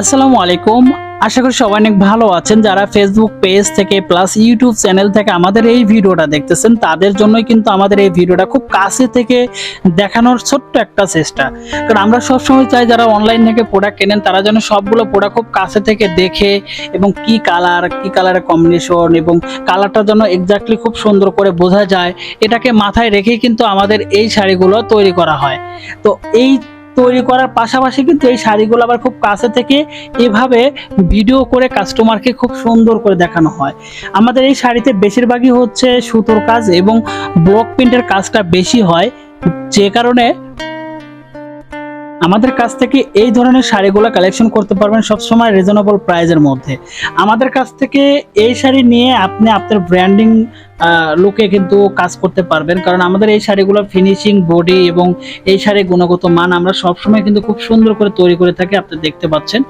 আসসালামু আলাইকুম। আশা করি সবাই অনেক ভালো আছেন। যারা ফেসবুক পেজ থেকে প্লাস ইউটিউব চ্যানেল থেকে আমাদের এই ভিডিওটা দেখতেছেন, তাদের জন্যই কিন্তু আমাদের এই ভিডিওটা খুব কাছে থেকে দেখানোর ছোট্ট একটা চেষ্টা। কারণ আমরা সবসময় চাই যারা অনলাইন থেকে প্রোডাক্ট কেনেন, তারা যেন সবগুলো প্রোডাক্ট খুব কাছে থেকে দেখে এবং কি কালার কি কালারের কম্বিনেশন এবং কালারটা যেন এক্স্যাক্টলি খুব সুন্দর করে বোঝা যায়, এটাকে মাথায় রেখেই কিন্তু আমাদের এই শাড়িগুলো তৈরি করা হয়। তো এই তৈরি করার পাশাপাশি কিন্তু এই শাড়িগুলো আবার খুব কাছে থেকে এভাবে ভিডিও করে কাস্টমারকে খুব সুন্দর করে দেখানো হয়। আমাদের এই শাড়িতে বেশিরভাগই হচ্ছে সুতোর কাজ এবং ব্লক প্রিন্টের কাজটা বেশি হয়। যে কারণে আমাদের কাছ থেকে এই ধরনের শাড়িগুলো কালেকশন করতে পারবেন সবসময় রিজনেবল প্রাইজের মধ্যে। আমাদের কাছ থেকে এই শাড়ি নিয়ে আপনি আপনার ব্র্যান্ডিং লুকে কিন্তু কাজ করতে পারবেন। কারণ আমাদের এই শাড়িগুলোর ফিনিশিং বডি এবং এই শাড়ির গুণগত মান আমরা সবসময় কিন্তু খুব সুন্দর করে তৈরি করে থাকি, আপনি দেখতে পাচ্ছেন।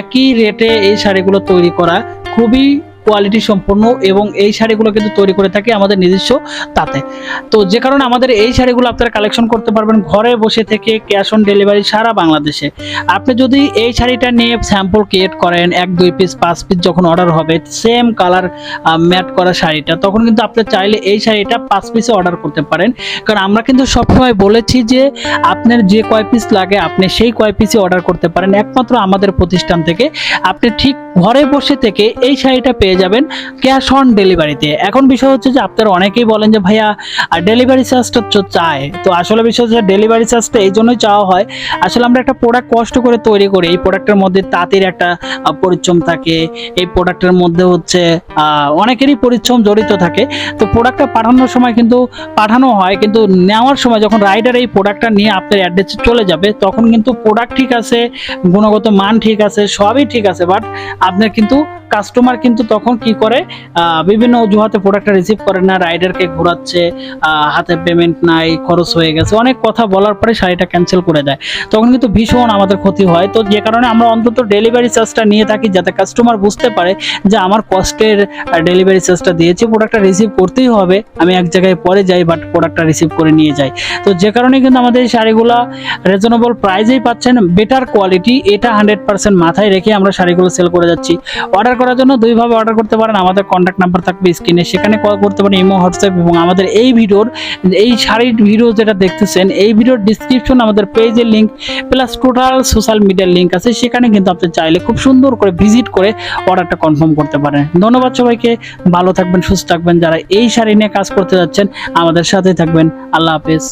একই রেটে এই শাড়িগুলো তৈরি করা খুবই কোয়ালিটি সম্পন্ন এবং এই শাড়িগুলো কিন্তু তৈরি করে থাকি আমাদের নিজস্ব তাতে। তো যে কারণে আমাদের এই শাড়িগুলো আপনারা কালেকশন করতে পারবেন ঘরে বসে থেকে ক্যাশ অন ডেলিভারি সারা বাংলাদেশে। আপনি যদি এই শাড়িটা নিয়ে স্যাম্পল ক্রিয়েট করেন, এক, দুই পিস পাঁচ পিস যখন অর্ডার হবে সেম কালার ম্যাট করা শাড়িটা, তখন কিন্তু আপনি চাইলে এই শাড়িটা পাঁচ পিসে অর্ডার করতে পারেন। কারণ আমরা কিন্তু সবসময় বলেছি যে আপনার যে কয় পিস লাগে, আপনি সেই কয় পিসে অর্ডার করতে পারেন। একমাত্র আমাদের প্রতিষ্ঠান থেকে। আপনি ঠিক ঘরে বসে থেকে এই শাড়িটা পেয়ে যাবেন ক্যাশ অন ডেলিভারিতে। এখন বিষয় হচ্ছে যে আপনারা অনেকেই বলেন যে, ভাইয়া, আর ডেলিভারি চার্জটা চায় তো আসলে বিষয় হচ্ছে ডেলিভারি চার্জটা এই জন্যই চাওয়া হয়। আসলে আমরা একটা প্রোডাক্ট কষ্ট করে তৈরি করি। এই প্রোডাক্টের মধ্যে তাঁতির একটা পরিশ্রম থাকে। এই প্রোডাক্টের মধ্যে হচ্ছে অনেকেরই পরিশ্রম জড়িত থাকে। তো প্রোডাক্টটা পাঠানোর সময় কিন্তু পাঠানো হয়। কিন্তু নেওয়ার সময় যখন রাইডার এই প্রোডাক্টটা নিয়ে আপনার অ্যাড্রেসে চলে যাবে, তখন কিন্তু প্রোডাক্ট ঠিক আছে, গুণগত মান ঠিক আছে, সবই ঠিক আছে। বাট আপনার কিন্তু কাস্টমার কিন্তু তখন কি করে? বিভিন্ন অজুহাতে প্রোডাক্টটা রিসিভ করে না রাইডারকে ঘোরাচ্ছে হাতে পেমেন্ট নাই, খরচ হয়ে গেছে, অনেক কথা বলার পরে শাড়িটা ক্যান্সেল করে দেয়। তখন কিন্তু ভীষণ আমাদের ক্ষতি হয়। তো যে কারণে আমরা অন্তত ডেলিভারি চার্জটা নিয়ে থাকি যাতে কাস্টমার বুঝতে পারে যে আমার কষ্টের ডেলিভারি চার্জটা দিয়েছি প্রোডাক্টটা রিসিভ করতেই হবে। আমি এক জায়গায় পরে যাই বাট প্রোডাক্টটা রিসিভ করে নিয়ে যাই। তো যে কারণে কিন্তু আমাদের এই শাড়িগুলো রিজনেবল প্রাইজেই পাচ্ছেন বেটার কোয়ালিটি এটা হান্ড্রেড পার্সেন্ট মাথায় রেখে আমরা শাড়িগুলো সেল করে যাচ্ছি। অর্ডার করার জন্য দুইভাবে অর্ডার করতে পারেন। আমাদের কন্ট্যাক্ট নাম্বার থাকবে স্ক্রিনে সেখানে কল করতে পারেন ইমো, হোয়াটসঅ্যাপ এবং আমাদের এই ভিডিওর, এই শাড়ির ভিডিও যেটা দেখতেছেন, এই ভিডিওর ডিসক্রিপশন আমাদের পেজের লিঙ্ক প্লাস টোটাল সোশ্যাল মিডিয়ার লিঙ্ক আছে। সেখানে কিন্তু আপনি চাইলে খুব সুন্দর করে ভিজিট করে অর্ডারটা কনফার্ম করতে পারেন। ধন্যবাদ সবাইকে। ভালো থাকবেন, সুস্থ থাকবেন। যারা এই শাড়ি নিয়ে কাজ করতে যাচ্ছেন, আমাদের সাথে থাকবেন। আল্লাহ হাফেজ।